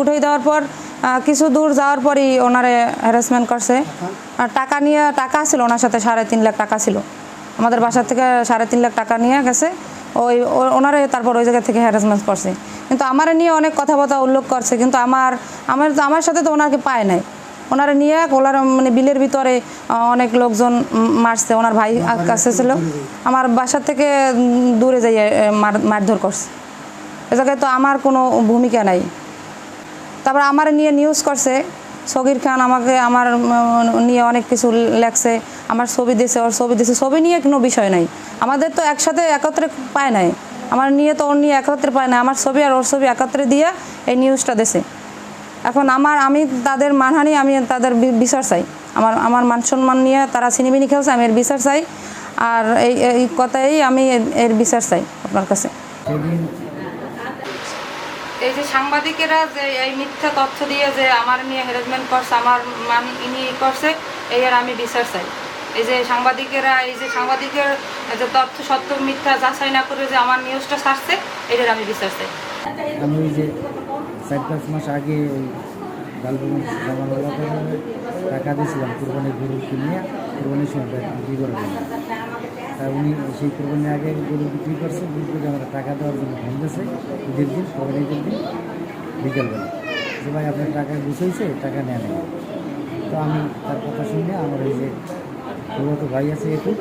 উঠে দেওয়ার পর কিছু দূর যাওয়ার পরই ওনারে হ্যারাসমেন্ট করছে। আর টাকা নিয়ে, টাকা ছিল ওনার সাথে, সাড়ে তিন লাখ টাকা ছিল। আমাদের বাসা থেকে সাড়ে তিন লাখ টাকা নিয়ে গেছে। ওই ওনারে তারপর ওই জায়গা থেকে হ্যারাসমেন্ট করছে। কিন্তু আমার নিয়ে অনেক কথাবার্তা উল্লেখ করছে, কিন্তু আমার আমার আমার সাথে তো ওনাকে পায় নাই। ওনারা নিয়ে ওনার মানে বিলের ভিতরে অনেক লোকজন মারছে। ওনার ভাই কাছে ছিল। আমার বাসা থেকে দূরে যাইয়ে মার, মারধর করছে। এ জায়গায় তো আমার কোনো ভূমিকা নাই। তারপর আমার নিয়ে নিউজ করছে। সগির খান আমাকে, আমার নিয়ে অনেক কিছু লেখছে। আমার ছবি দিছে, ওর ছবি দিছে। ছবি নিয়ে কোনো বিষয় নাই। আমাদের তো একসাথে একত্রে পায় নাই। আমার নিয়ে তো ওর নিয়ে একত্রে পায় না আমার ছবি আর ওর ছবি একত্রে দিয়ে এই নিউজটা দেশে এখন আমার, আমি তাদের মানহানি আমি তাদের বিচার চাই। আমার আমার মান সম্মান নিয়ে তারা চিনিমিনি খেলছে, আমি এর বিচার চাই। আর এই এই কথাই আমি এর- বিচার চাই আপনার কাছে। এই যে সাংবাদিকেরা যে এই মিথ্যা তথ্য দিয়ে যে আমার নিয়ে হ্যারাসমেন্ট করছে, আমার মান ইনি করছে, এই আর আমি বিচার চাই। এই যে সাংবাদিকেরা, এই যে সাংবাদিকের যে তথ্য সত্য মিথ্যা যাচাই না করে যে আমার নিউজটা ছাড়ছে এটার আমি বিচার চাই। আমি ওই যে চার পাঁচ মাস আগে ওই টাকা দিয়েছিলাম কোরবানির গরু কিনে কোরবানির সময় দিলাম উনি সেই কোরবানির আগে গরু বিক্রি করছে, বিক্রি করে আমার টাকা দেওয়ার জন্য ফোন দিয়েছে। ঈদের দিন সবাই ঈদের দিন, বিকেলবেলা। যে ভাই আপনার টাকা গুছাইছে, টাকা নেয় নেই তো আমি তার কথা শুনে আমার এই যে তো ভাই আছে একটু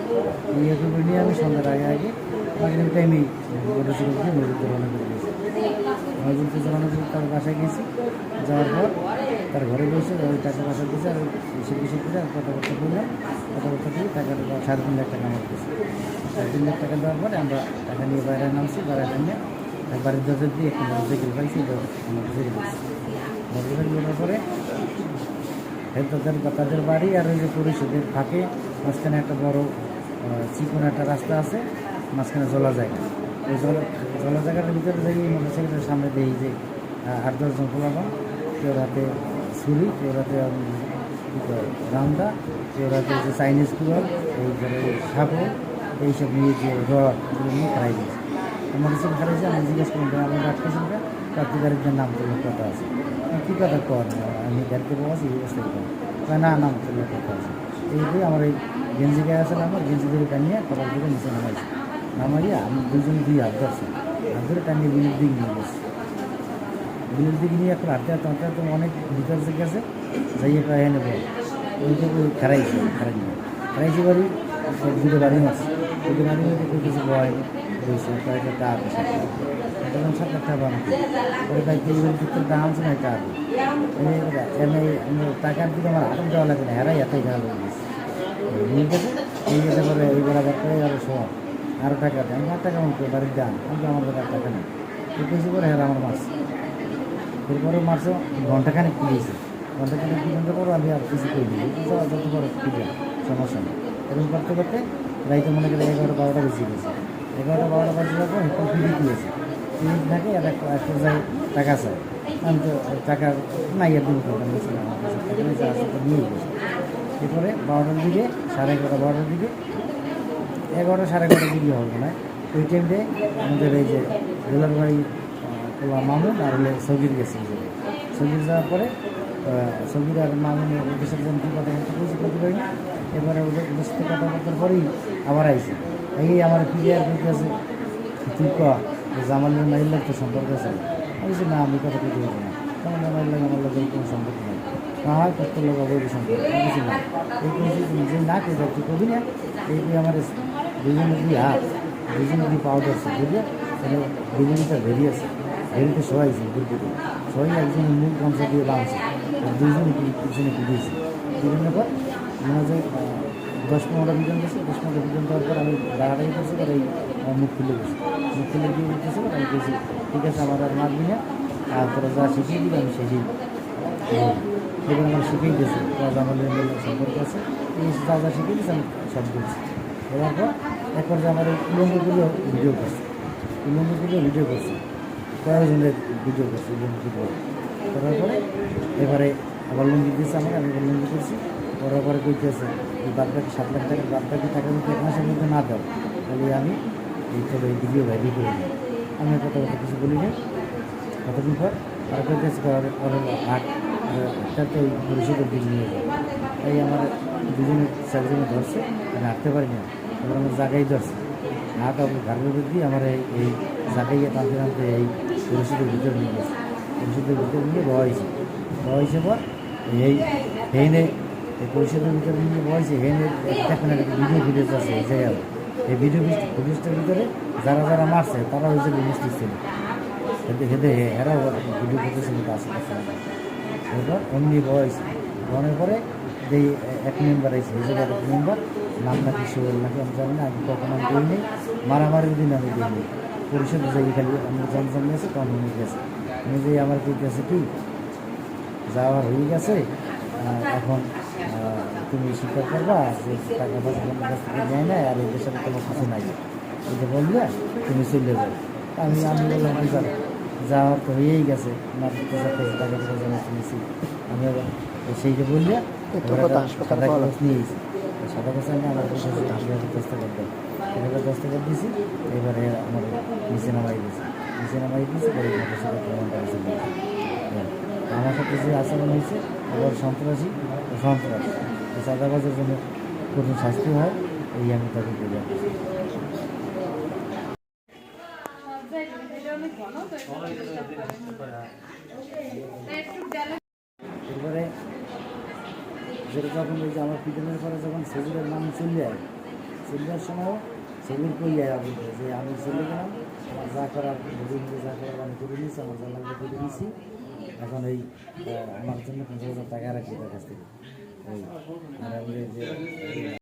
এই একটু নিয়ে আমি সন্ধ্যার আগে আগে আমার টাইমেই মোটরসাইকেল দিয়ে রওনা করে দিয়েছি। নজরুলকে জানানো যে তার বাসায় গেছি। যাওয়ার পর তার ঘরে বসে ওই টাকা বাসা দিয়েছে আর এসে বসে করে কথাবার্তা বললাম। দিয়ে টাকাটা দেওয়া সাড়ে তিন লাখ টাকা আমার সাড়ে তিন লাখ টাকা দেওয়ার পরে আমরা টাকা নিয়ে বাইরে নামছি, বাইরে আর বাড়ির দরজা দিয়ে একটা মোটরসাইকেল পাইছি মোটরসাইকেল মোটরসাইকেল ওঠার পরে তাদের তাদের বাড়ি আর ওই যে পরিষদের ফাঁকে মাঝখানে একটা বড় চিকন একটা রাস্তা আছে, মাঝখানে জলা জায়গা। ওই জলা জলা জায়গাটার ভিতরে যাই মোটরসাইকেলের সামনে দিই যে আট দশজন খোলাবাম কেউ রাতে ছুরি, কেউ রাতে রামদা কেউ রাতে যে চাইনিজ কুয়ার এই সাপো এইসব নিয়ে যে রড এগুলো নিয়ে খারাই দিয়েছে আমার কাছে খারাইছে আমি জিজ্ঞেস করলাম আমি ডাক্তার প্রার্থী গাড়ির নাম তোলার কথা আছে। কী কথা কর আমি এই অবস্থায় কর কয়, না নাম তোলার কথা আছে। এইটাই আমার এই গেঞ্জি গায়ে আছে আমার গেঞ্জি ধরে টানিয়ে কপাল থেকে নিচে নামাইছি নামাইয়া আমি দুজন দুই হাত ধরছি। হাত ধরে টানিয়ে বিলের দিক নিয়ে গেছি বিলের দিকে নিয়ে এখন হাঁটতে হাঁটতে অনেক ভিতর থেকে গেছে যাইয়ে প্রায় এনে বল খারাইছি খারাই নিয়ে খারাইছি বাড়ি দুটো বাড়ি মারছি দুটো বাড়ি মধ্যে কিছু ভয় রয়েছে কয়েকটা টাকা পয়সা তখন সাত লাখ টাকা ওই বাইক বাড়ি দিতে দাম আছে না টাকা আমি টাকার দিকে আমার আটক দেওয়া লাগে না, হেরাই এতই গেছে নিয়ে গেছে নিয়ে গেছে পরে এই আরও সব। আরও টাকা দেয় আমি আর টাকা আমাকে বাড়ির দাম কিন্তু আমার আর টাকা নেই। কিছু করে হেরা আমার মাছ এরপরে মারছো, ঘন্টাখানেক দিয়েছে ঘন্টাখানেক পর্যন্ত পরে আমি আর কিছু করে দিই যত যত বড় খুঁজে সমস্যা নেই এরকম করতে করতে রাইতে মনে করে এগারোটা বারোটা বেশি গেছে। এগারোটা বারোটা বাজে যাব একটু ফিরি দিয়েছে। ফিরি থাকে আর একটা এক পর্যায়ে টাকা চাই। আমি তো টাকা নাই দিন করতাম আমার কাছে টাকা নেই যা আছে নিয়ে গেছে এরপরে বারোটার দিকে, সাড়ে এগারোটা বারোটার দিকে, এগারোটা সাড়ে এগারোটার দিকে হবে না। ওই টাইমে আমাদের এই যে রেলার বাড়ি মামুন আর হলে সগির গেছে। সগির যাওয়ার পরে সগির আর মামুন যখন কথা বলতে বলছি করতে পারি না এবারে ওদের ওদের সাথে কথাবার্তার পরেই আবার আইছে এই আমার ক্লিয়ার করতে আছে, তুই ক জামালের মাইলের তো সম্পর্ক আছে। আমি বলছি, না, আমি কথা কইতে পারব না। জামালের মাইলের আমার লোকের কোনো সম্পর্ক নেই। হয় কত লোক অবৈধ সম্পর্ক আমি বলছি, না। এই তুমি যে না কই তুই কবি না। এই তুই আমার দুজনে দুই হাত দুজনে দুই পাউডার আছে, বুঝলে? তাহলে দুজনটা বেরিয়েছে বেরিতে সবাইছে দুর্গতে সবাই একজন মুখ গামছা দিয়ে আর দুইজনে পিছনে পিটিয়েছে বিভিন্ন পর মনে হয় যে দশ বিজন গেছে দশ পনেরোটা বিজন দেওয়ার আমি দাঁড়াই করছি আর এই মুখ খুলে গেছে মুখ খুলে দিয়ে আমি বলছি ঠিক আছে আমার আর মারবি আর তোরা যা শিখিয়ে দিবি আমি সেটাই এবার আমার শিখেই গেছে রাজা আমাদের সম্পর্ক আছে এই যা যা শিখিয়ে দিয়েছে আমি সব বলছি এবার পর এক পর্যায়ে আমার এই ভিডিও করছে উলঙ্গগুলো ভিডিও ভিডিও করছে করার পরে এবারে আবার লুঙ্গি দিয়েছে আমাকে, আমি লুঙ্গি করছি করার পরে কইতেছে, এই বাদ সাত লাখ টাকা বাদ বাকি টাকা যদি এক মাসের মধ্যে না দাও। তাহলে আমি এই তবে এই ভিডিও ভাইডি করে নিই। আমি কথা কথা কিছু বলি না কতদিন পর আর করতেছে পরে হাট একটাতে ওই পরিষদের দিকে নিয়ে যায় এই আমার দুজনে চারজনে ধরছে, আমি হাঁটতে পারি না এবার আমার জায়গায় ধরছে। আমার ঘরের উপর দিয়ে আমার এই এই জায়গায় টানতে টানতে এই পরিষদের ভিতরে নিয়ে গেছে। পরিষদের ভিতরে নিয়ে বয়সে বয়সে পর এই হেনে এই পরিষদের ভিতরে নিয়ে বয়সে হেনে দেখেন একটা ভিডিও ফুটেজ আছে, এই জায়গায়। এই ভিডিও ফুটেজটার ভিতরে যারা যারা মারছে, তারা যে উপস্থিত ছিল। খেতে খেতে এরা ভিডিও ফুটেজ কিন্তু আসে এবার এমনি বয়স বনের পরে এই এক মেম্বার আছে, এই জায়গার এক মেম্বার নাম নাকি সোহেল নাকি আমি জানি না, আমি কখন আমি দিইনি মারামারির দিন আমি দিইনি পরিষদ যাই খালি আমি জমজম গেছে তখন উনি গেছে। যে আমার কি গেছে কি যাওয়ার হয়ে গেছে এখন তুমি স্বীকার করবা যে টাকা পয়সা তোমার কাছ থেকে নেয় না আর এই দেশের কোনো কিছু নাই। এটা বললে তুমি চলে যাও। আমি আমি বললাম কি যাব যাওয়ার তো হয়েই গেছে না পয়সা টাকা পয়সা শুনেছি আমি আবার সেইটা বললে সাদা কাগজ নিয়েছি সাদা কাগজ আমি আমার দেয় এভাবে দস্তখত দিয়েছি এবারে আমার নিচে নামাই দিয়েছি নিচে নামাই দিয়েছি পরে আমার সাথে প্রমাণটা যে আচরণ হয়েছে এবার সন্ত্রাসী ও সন্ত্রাস চাঁদাবাজের জন্য কঠিন শাস্তি হয় এই আমি তাকে বলে এরপরে, যেটা যখন ওই আমার পিটনের পরে যখন সেগুলোর নাম চলে যায় চলে যাওয়ার সময় সেগুলো কই যায় আমি যে আমি চলে গেলাম আমার যা করার নিয়ে যা করার আমি করে নিয়েছি আমার যা লাগবে করে নিয়েছি। এখন এই আমার জন্য পঞ্চাশ হাজার টাকা রাখি তার কাছ থেকে।